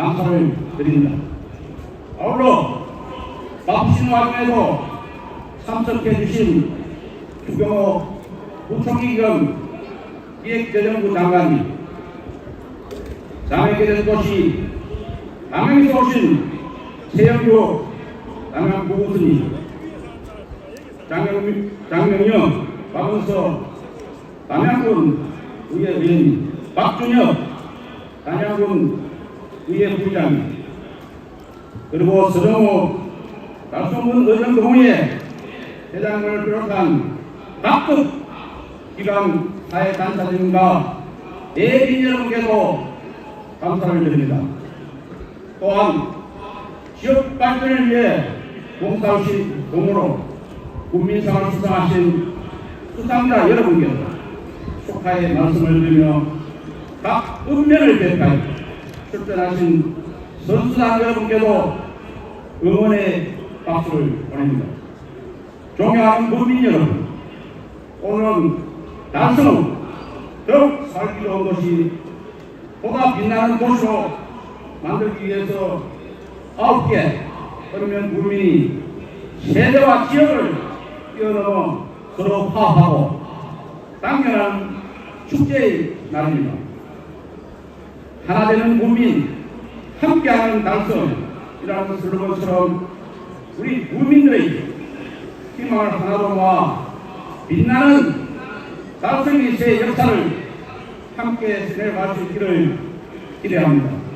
감사를 드립니다. 아울러 바쁘신 와중에도 참석해 주신 주경호 부총리 겸 기획재정부 장관님 장애계된 도시 담양에서 오신 최영규 담양구구스님 장명, 장명영 박은서 담양군 의회 의원님 박준혁 담양군 의회 부의장님 그리고 서정호 달성군 의정 동의 회장을 비롯한 각급 기관 사회단체들과 대인 여러분께도 감사를 드립니다. 또한 지역 발전을 위해 봉사하신 공으로 국민상을 수상하신 수상자 여러분께도 축하의 말씀을 드리며 각 읍면을 대표하여 출전하신 선수단 여러분께도 응원의 박수를 보냅니다. 존경하는 국민 여러분, 오늘은 달성 더욱 살기 좋은 도시, 보다 빛나는 도시로 만들기 위해서 아홉 개 그러면 국민이 세대와 지역을 뛰어넘어 서로 화합하고 당연한 축제의 날입니다. 하나 되는 국민, 함께하는 달성이라는 슬로건처럼 우리 국민들의 희망을 하나로 모아 빛나는 달성의 새 역사를 함께 지내갈 수 있기를 기대합니다.